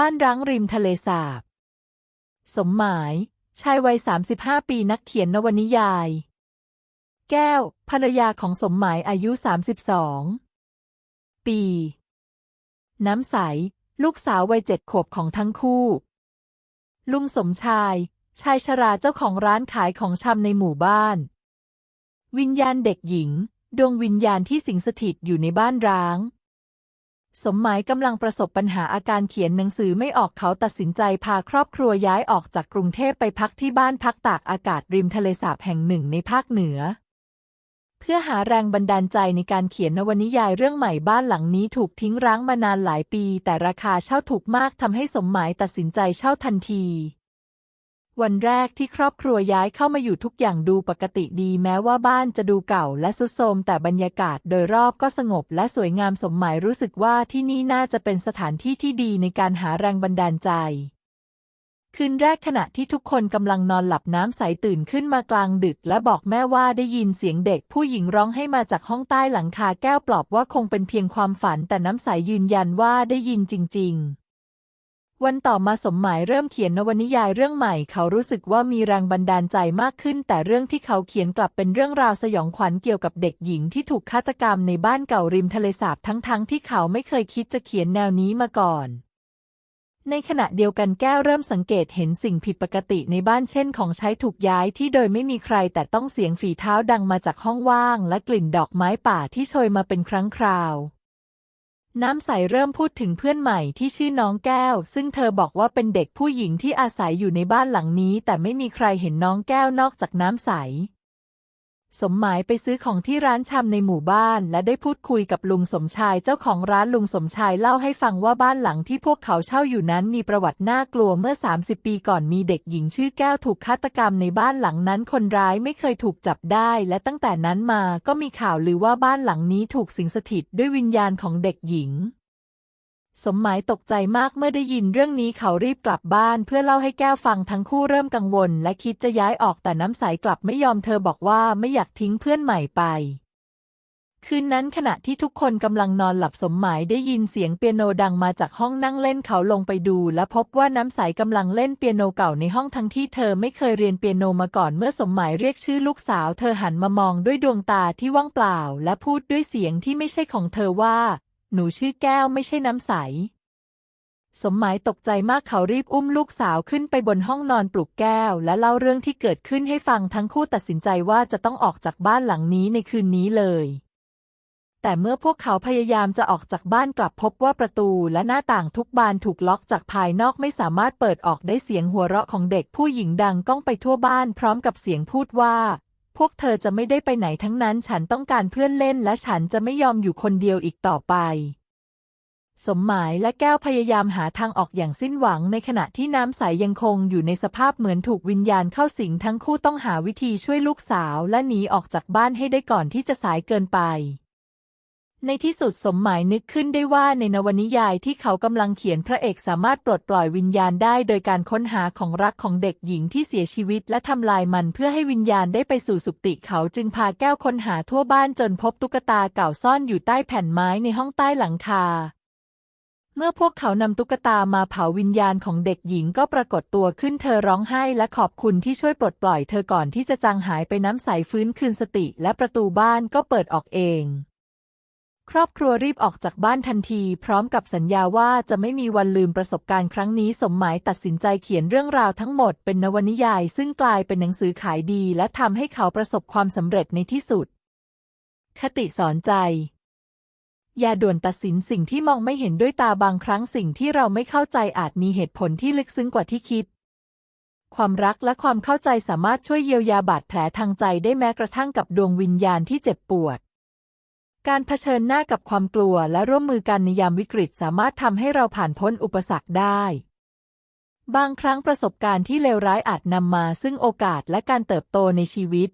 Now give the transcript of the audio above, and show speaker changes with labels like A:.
A: บ้านร้างริมทะเลสาบ สมหมาย ชายวัย 35 ปีนักเขียนนวนิยาย แก้ว ภรรยาของสมหมายอายุ 32 ปี น้ำใส ลูกสาววัยเจ็ดขวบของทั้งคู่ ลุงสมชาย ชายชราเจ้าของร้านขายของชำในหมู่บ้าน วิญญาณเด็กหญิง ดวงวิญญาณที่สิงสถิตอยู่ในบ้านร้าง สมหมายกำลังประสบปัญหาอาการเขียนหนังสือไม่ออกเขาตัดสินใจพาครอบครัวย้ายออกจากกรุงเทพไปพักที่บ้านพักตากอากาศริมทะเลสาบแห่งหนึ่งในภาคเหนือ เพื่อหาแรงบันดาลใจในการเขียนนวนิยายเรื่องใหม่บ้านหลังนี้ถูกทิ้งร้างมานานหลายปี แต่ราคาเช่าถูกมากทำให้สมหมายตัดสินใจเช่าทันที วันแรกที่ครอบครัวย้ายเข้ามาอยู่ทุกอย่างดูปกติดีแม้ว่าบ้านจะดูเก่าและสุดโทรมแต่บรรยากาศโดยรอบก็สงบและสวยงามสมหมายรู้สึกว่าที่นี่น่าจะเป็นสถานที่ที่ดีในการหาแรงบันดาลใจ คืนแรกขณะที่ทุกคนกำลังนอนหลับน้ำใสตื่นขึ้นมากลางดึก และบอกแม่ว่าได้ยินเสียงเด็กผู้หญิงร้องให้มาจากห้องใต้หลังคาแก้วปลอบว่าคงเป็นเพียงความฝันแต่น้ำใสยืนยันว่าได้ยินจริง ๆ วันต่อมาสมหมายเริ่มเขียนนวนิยายเรื่องใหม่ เขารู้สึกว่ามีแรงบันดาลใจมากขึ้น แต่เรื่องที่เขาเขียนกลับเป็นเรื่องราวสยองขวัญเกี่ยวกับเด็กหญิงที่ถูกฆาตกรรมในบ้านเก่าริมทะเลสาบทั้งๆที่เขาไม่เคยคิดจะเขียนแนวนี้มาก่อน ในขณะเดียวกันแก้วเริ่มสังเกตเห็นสิ่งผิดปกติในบ้านเช่น ของใช้ถูกย้ายที่โดยไม่มีใครแต่ต้องเสียงฝีเท้าดังมาจากห้องว่าง และกลิ่นดอกไม้ป่าที่โชยมาเป็นครั้งคราว น้ำใสเริ่มพูดถึงเพื่อนใหม่ที่ชื่อน้องแก้ว ซึ่งเธอบอกว่าเป็นเด็กผู้หญิงที่อาศัยอยู่ในบ้านหลังนี้ แต่ไม่มีใครเห็นน้องแก้วนอกจากน้ำใส สมหมายไปซื้อของที่ร้านชำในหมู่บ้าน และได้พูดคุยกับลุงสมชายเจ้าของร้านลุงสมชายเล่าให้ฟังว่าบ้านหลังที่พวกเขาเช่าอยู่นั้นมีประวัติน่ากลัวเมื่อ 30 ปีก่อนมีเด็กหญิงชื่อแก้วถูกฆาตกรรมในบ้านหลังนั้นคนร้ายไม่เคยถูกจับได้ และตั้งแต่นั้นมาก็มีข่าวลือว่าบ้านหลังนี้ถูกสิงสถิตด้วยวิญญาณของเด็กหญิง สมหมายตกใจมากเมื่อได้ยินเรื่องนี้เขารีบกลับบ้านเพื่อเล่าให้แก้วฟังทั้งคู่เริ่มกังวล และคิดจะย้ายออกแต่น้ำใสกลับไม่ยอมเธอบอกว่าไม่อยากทิ้งเพื่อนใหม่ไป คืนนั้นขณะที่ทุกคนกำลังนอนหลับสมหมายได้ยินเสียงเปียโนดังมาจากห้องนั่งเล่นเขาลงไปดู และพบว่าน้ำใสกำลังเล่นเปียโนเก่าในห้องทั้งที่เธอไม่เคยเรียนเปียโนมาก่อนเมื่อสมหมายเรียกชื่อลูกสาว เธอหันมามองด้วยดวงตาที่ว่างเปล่า และพูดด้วยเสียงที่ไม่ใช่ของเธอว่า หนูชื่อแก้วไม่ใช่น้ำใส สมหมายตกใจมากเขารีบอุ้มลูกสาวขึ้นไปบนห้องนอนปลุกแก้ว และเล่าเรื่องที่เกิดขึ้นให้ฟังทั้งคู่ตัดสินใจว่าจะต้องออกจากบ้านหลังนี้ในคืนนี้เลย แต่เมื่อพวกเขาพยายามจะออกจากบ้านกลับพบว่าประตูและหน้าต่างทุกบานถูกล็อกจากภายนอกไม่สามารถเปิดออกได้เสียงหัวเราะของเด็กผู้หญิงดังก้องไปทั่วบ้านพร้อมกับเสียงพูดว่า พวกเธอจะไม่ได้ไปไหนทั้งนั้นฉันต้องการเพื่อนเล่นและฉันจะไม่ยอมอยู่คนเดียวอีกต่อไป สมหมายและแก้วพยายามหาทางออกอย่างสิ้นหวังในขณะที่น้ำใสยังคงอยู่ในสภาพเหมือนถูกวิญญาณเข้าสิงทั้งคู่ต้องหาวิธีช่วยลูกสาวและหนีออกจากบ้านให้ได้ก่อนที่จะสายเกินไป ในที่สุดสมหมายนึกขึ้นได้ว่าในนวนิยายที่เขากำลังเขียนพระเอกสามารถปลดปล่อยวิญญาณได้โดยการค้นหาของรักของเด็กหญิงที่เสียชีวิตและทำลายมันเพื่อให้วิญญาณได้ไปสู่สุคติเขาจึงพาแก้วค้นหาทั่วบ้านจนพบตุ๊กตาเก่าซ่อนอยู่ใต้แผ่นไม้ในห้องใต้หลังคา เมื่อพวกเขานำตุ๊กตามาเผาวิญญาณของเด็กหญิงก็ปรากฏตัวขึ้นเธอร้องไห้และขอบคุณที่ช่วยปลดปล่อยเธอก่อนที่จะจางหายไปน้ำใสฟื้นคืนสติและประตูบ้านก็เปิดออกเอง ครอบครัวรีบออกจากบ้านทันที พร้อมกับสัญญาว่าจะไม่มีวันลืมประสบการณ์ครั้งนี้ สมหมายตัดสินใจเขียนเรื่องราวทั้งหมดเป็นนวนิยาย ซึ่งกลายเป็นหนังสือขายดี และทำให้เขาประสบความสำเร็จในที่สุด คติสอนใจ อย่าด่วนตัดสินสิ่งที่มองไม่เห็นด้วยตาบางครั้งสิ่งที่เราไม่เข้าใจอาจมีเหตุผลที่ลึกซึ้งกว่าที่คิด ความรักและความเข้าใจสามารถช่วยเยียวยาบาดแผลทางใจได้แม้กระทั่งกับดวงวิญญาณที่เจ็บปวด การเผชิญหน้ากับความกลัวและร่วมมือกันในยามวิกฤตสามารถทำให้เราผ่านพ้นอุปสรรคได้ บางครั้งประสบการณ์ที่เลวร้ายอาจนำมาซึ่งโอกาสและการเติบโตในชีวิต